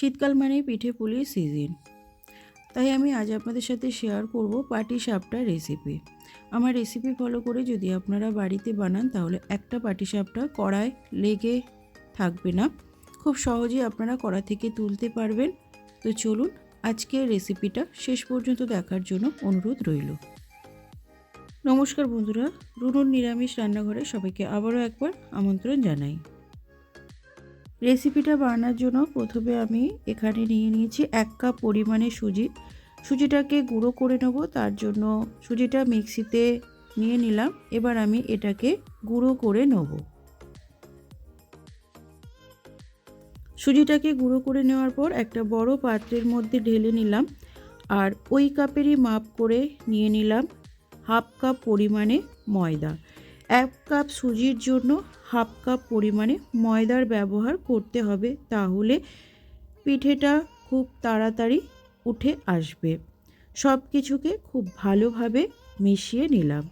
শীতকাল মানেই পিঠে পুলির সিজন তাই আমি আজ আপনাদের সাথে শেয়ার করব পাটি সাপটার রেসিপি আমার রেসিপি ফলো করে যদি আপনারা বাড়িতে বানান, তাহলে একটা পাটি সাপটা কড়ায় লেগে থাকবে না। খুব সহজেই আপনারা কড়া থেকে তুলতে পারবেন। তো চলুন আজকের রেসিপিটা শেষ পর্যন্ত দেখার জন্য অনুরোধ রইল। নমস্কার বন্ধুরা, রুনুর নিরামিষ রান্নাঘরে সবাইকে আবারও একবার আমন্ত্রণ জানাই। রেসিপিটা বানানোর জন্য প্রথমে আমি এখানে নিয়ে নিয়েছি এক কাপ পরিমাণে সুজি। সুজিটাকে গুঁড়ো করে নেব, তার জন্য সুজিটা মিক্সিতে নিয়ে নিলাম। এবার আমি এটাকে গুঁড়ো করে নেব। সুজিটাকে গুঁড়ো করে নেওয়ার পর একটা বড় পাত্রের মধ্যে ঢেলে নিলাম আর ওই কাপেরই মাপ করে নিয়ে নিলাম হাফ কাপ পরিমাণে ময়দা। এক কাপ সুজির জন্য হাফ কাপ পরিমাণে ময়দার ব্যবহার করতে হবে তাহলে পিঠেটা খুব তাড়াতাড়ি উঠে আসবে। সব কিছুকে খুব ভালোভাবে মিশিয়ে নিলাম।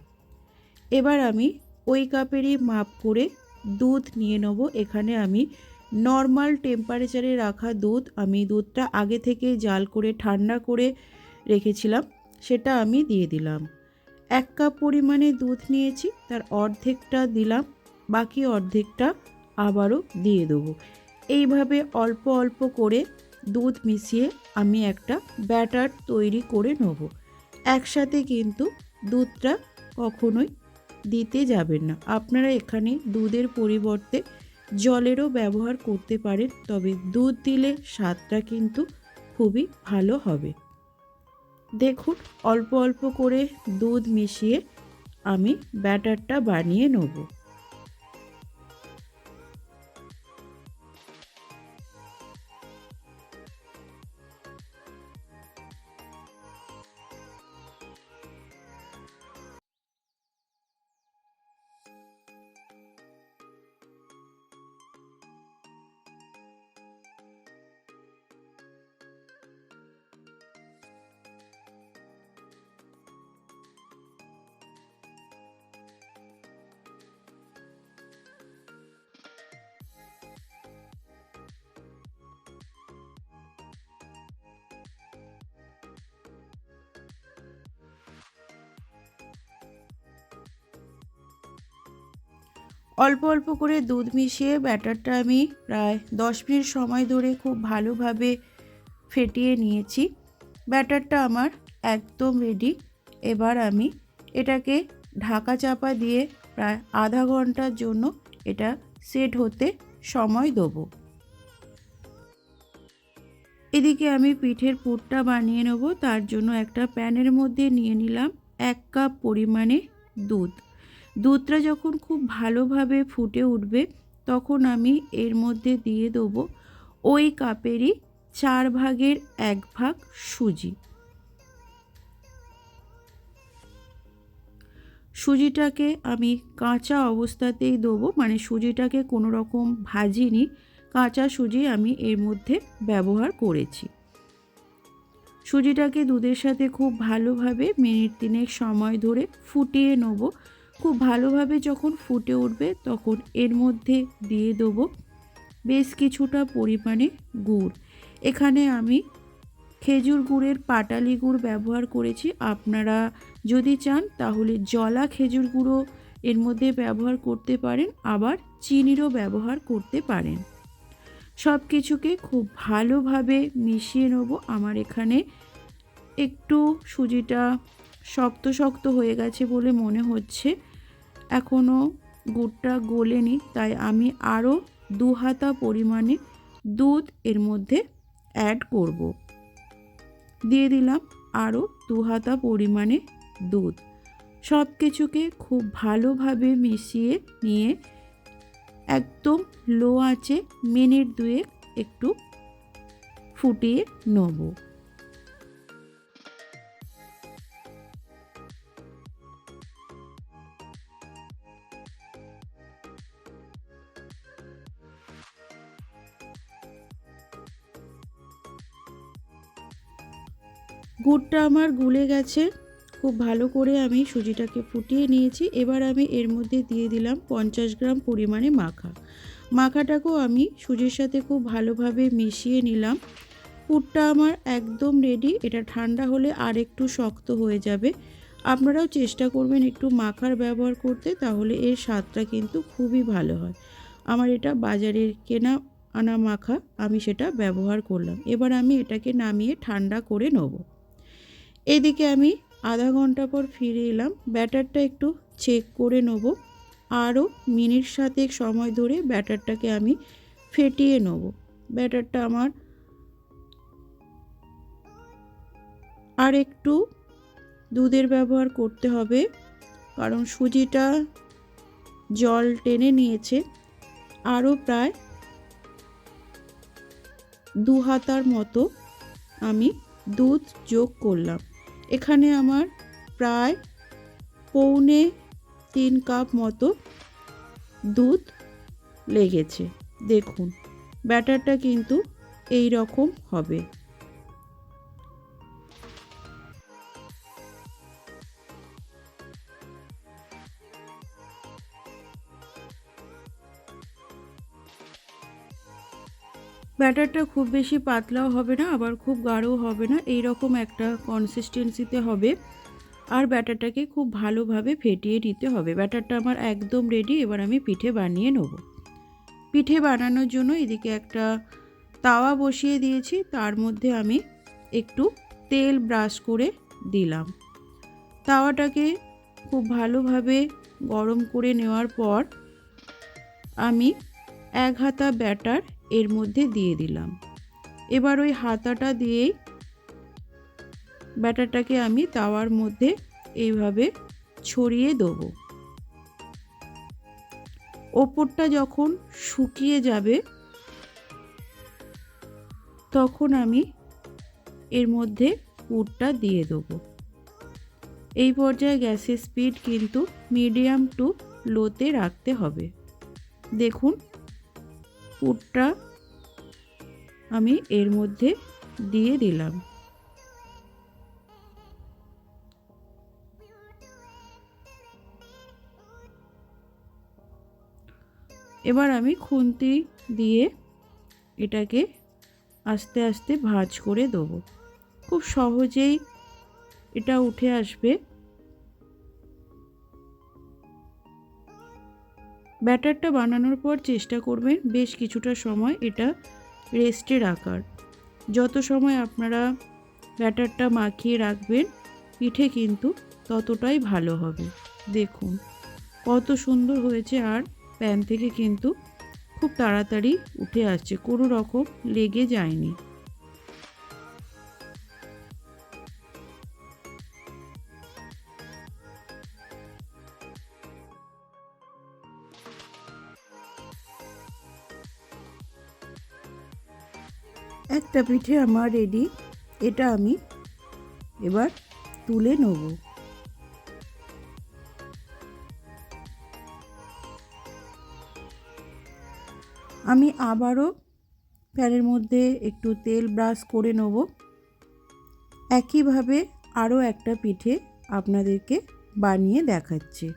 এবার আমি ওই কাপেরই মাপ করে দুধ নিয়ে নেব। এখানে আমি নর্মাল টেম্পারেচারে রাখা দুধ, আমি দুধটা আগে থেকে জাল করে ঠান্ডা করে রেখেছিলাম, সেটা আমি দিয়ে দিলাম। এক কাপ পরিমাণে দুধ নিয়েছি, তার অর্ধেকটা দিলাম, বাকি অর্ধেকটা আবারও দিয়ে দেবো। এইভাবে অল্প অল্প করে দুধ মিশিয়ে আমি একটা ব্যাটার তৈরি করে নেব। একসাথে কিন্তু দুধটা কখনোই দিতে যাবেন না। আপনারা এখানে দুধের পরিবর্তে জলেরও ব্যবহার করতে পারেন, তবে দুধ দিলে স্বাদটা কিন্তু খুবই ভালো হবে। দেখুন অল্প অল্প করে দুধ মিশিয়ে আমি ব্যাটারটা বানিয়ে নেব। অল্প অল্প করে দুধ মিশিয়ে ব্যাটারটা আমি প্রায় দশ মিনিট সময় ধরে খুব ভালোভাবে ফেটিয়ে নিয়েছি। ব্যাটারটা আমার একদম রেডি এবার আমি এটাকে ঢাকা চাপা দিয়ে প্রায় আধা ঘণ্টার জন্য এটা সেট হতে সময় দেবো। এদিকে আমি পিঠের পুরটা বানিয়ে নেব। তার জন্য একটা প্যানের মধ্যে নিয়ে নিলাম এক কাপ পরিমাণে দুধ। দুধটা যখন খুব ভালোভাবে ফুটে উঠবে, তখন আমি এর মধ্যে দিয়ে দেবো ওই কাপেরই চার ভাগের এক ভাগ সুজি। সুজিটাকে আমি কাঁচা অবস্থাতেই দেবো মানে সুজিটাকে কোনো রকম ভাজিনি, কাঁচা সুজি আমি এর মধ্যে ব্যবহার করেছি। সুজিটাকে দুধের সাথে খুব ভালোভাবে মিনিট তিনেক সময় ধরে ফুটিয়ে নেব খুব ভালোভাবে যখন ফুটে উঠবে তখন এর মধ্যে দিয়ে দেবো বেশ কিছুটা পরিমাণে গুড়। এখানে আমি খেজুর গুড়ের পাটালি গুড় ব্যবহার করেছি। আপনারা যদি চান তাহলে জলা খেজুর গুঁড়ো এর মধ্যে ব্যবহার করতে পারেন, আবার চিনিরও ব্যবহার করতে পারেন। সব কিছুকে খুব ভালোভাবে মিশিয়ে নেব। আমার এখানে একটু সুজিটা শক্ত শক্ত হয়ে গেছে বলে মনে হচ্ছে। এখনও গুড়টা গোলেনি, তাই আমি আরও দু হাতা পরিমাণে দুধ এর মধ্যে অ্যাড করব। দিয়ে দিলাম আরও দু হাতা পরিমাণে দুধ। সব কিছুকে খুব ভালোভাবে মিশিয়ে নিয়ে একদম লো আঁচে মিনিট দুয়েক একটু ফুটিয়ে নেব। গুড়টা আমার গুলে গেছে। খুব ভালো করে আমি সুজিটাকে ফুটিয়ে নিয়েছি। এবার আমি এর মধ্যে দিয়ে দিলাম পঞ্চাশ গ্রাম পরিমাণে মাখা। মাখাটাকেও আমি সুজির সাথে খুব ভালোভাবে মিশিয়ে নিলাম। পুরটা আমার একদম রেডি এটা ঠান্ডা হলে আর একটু শক্ত হয়ে যাবে। আপনারাও চেষ্টা করবেন একটু মাখার ব্যবহার করতে, তাহলে এর স্বাদটা কিন্তু খুবই ভালো হয়। আমার এটা বাজারের কেনা আনা মাখা, আমি সেটা ব্যবহার করলাম। এবার আমি এটাকে নামিয়ে ঠান্ডা করে নেব। এদিকে আমি আধা ঘণ্টা পর ফিরে এলাম। ব্যাটারটা একটু চেক করে নেব। আরও মিনিট সাতেক সময় ধরে ব্যাটারটাকে আমি ফেটিয়ে নেব। ব্যাটারটা আমার আর একটু দুধের ব্যবহার করতে হবে, কারণ সুজিটা জল টেনে নিয়েছে। আরও প্রায় দু হাতার মতো আমি দুধ যোগ করলাম। এখানে আমার প্রায় পৌনে তিন কাপ মতো দুধ লেগেছে। দেখুন, ব্যাটারটা কিন্তু এই রকম হবে। ব্যাটারটা খুব বেশি পাতলাও হবে না, আবার খুব গাঢ়ও হবে না এই রকম একটা কনসিস্টেন্সিতে হবে। আর ব্যাটারটাকে খুব ভালোভাবে ফেটিয়ে নিতে হবে। ব্যাটারটা আমার একদম রেডি এবার আমি পিঠে বানিয়ে নেব। পিঠে বানানোর জন্য এদিকে একটা তাওয়া বসিয়ে দিয়েছি, তার মধ্যে আমি একটু তেল ব্রাশ করে দিলাম। তাওয়াটাকে খুব ভালোভাবে গরম করে নেওয়ার পর আমি এক হাতা ব্যাটার এর মধ্যে দিয়ে দিলাম। এবার ওই হাতাটা দিয়েই ব্যাটারটাকে আমি তাওয়ার মধ্যে এইভাবে ছড়িয়ে দেবো। ওপরটা যখন শুকিয়ে যাবে, তখন আমি এর মধ্যে পুরটা দিয়ে দেবো। এই পর্যায়ে গ্যাসের স্পিড কিন্তু মিডিয়াম টু লোতে রাখতে হবে। দেখুন পুরটা আমি এর মধ্যে দিয়ে দিলাম। এবার আমি খুন্তি দিয়ে এটাকে আস্তে আস্তে ভাঁজ করে দেবো। খুব সহজেই এটা উঠে আসবে। ব্যাটারটা বানানোর পর চেষ্টা করবেন বেশ কিছুটা সময় এটা রেস্টে রাখার যত সময় আপনারা ব্যাটারটা মাখিয়ে রাখবেন, পিঠে কিন্তু ততটাই ভালো হবে। দেখুন, কত সুন্দর হয়েছে আর প্যান থেকে কিন্তু খুব তাড়াতাড়ি উঠে আসছে, কোনো রকম লেগে যায়নি। একটা পিঠে আমার রেডি এটা আমি এবার তুলে নেব। আমি আবারও প্যানের মধ্যে একটু তেল ব্রাশ করে নেব। একইভাবে আরও একটা পিঠে আপনাদেরকে বানিয়ে দেখাচ্ছি।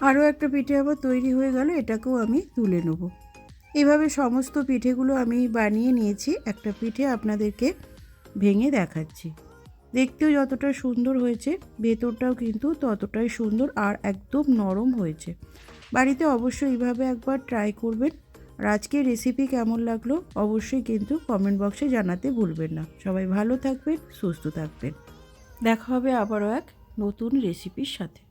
আরও একটা পিঠে আবার তৈরি হয়ে গেল, এটাকেও আমি তুলে নেব। এভাবে সমস্ত পিঠেগুলো আমি বানিয়ে নিয়েছি, একটা পিঠে আপনাদেরকে ভেঙে দেখাচ্ছি। দেখতেও যতটা সুন্দর হয়েছে, ভেতরটাও কিন্তু ততটাই সুন্দর আর একদম নরম হয়েছে। বাড়িতে অবশ্যই এইভাবে একবার ট্রাই করবেন। আর আজকের রেসিপি কেমন লাগল, অবশ্যই কিন্তু কমেন্ট বক্সে জানাতে ভুলবেন না। সবাই ভালো থাকবেন, সুস্থ থাকবেন। দেখা হবে আবারও এক নতুন রেসিপির সাথে।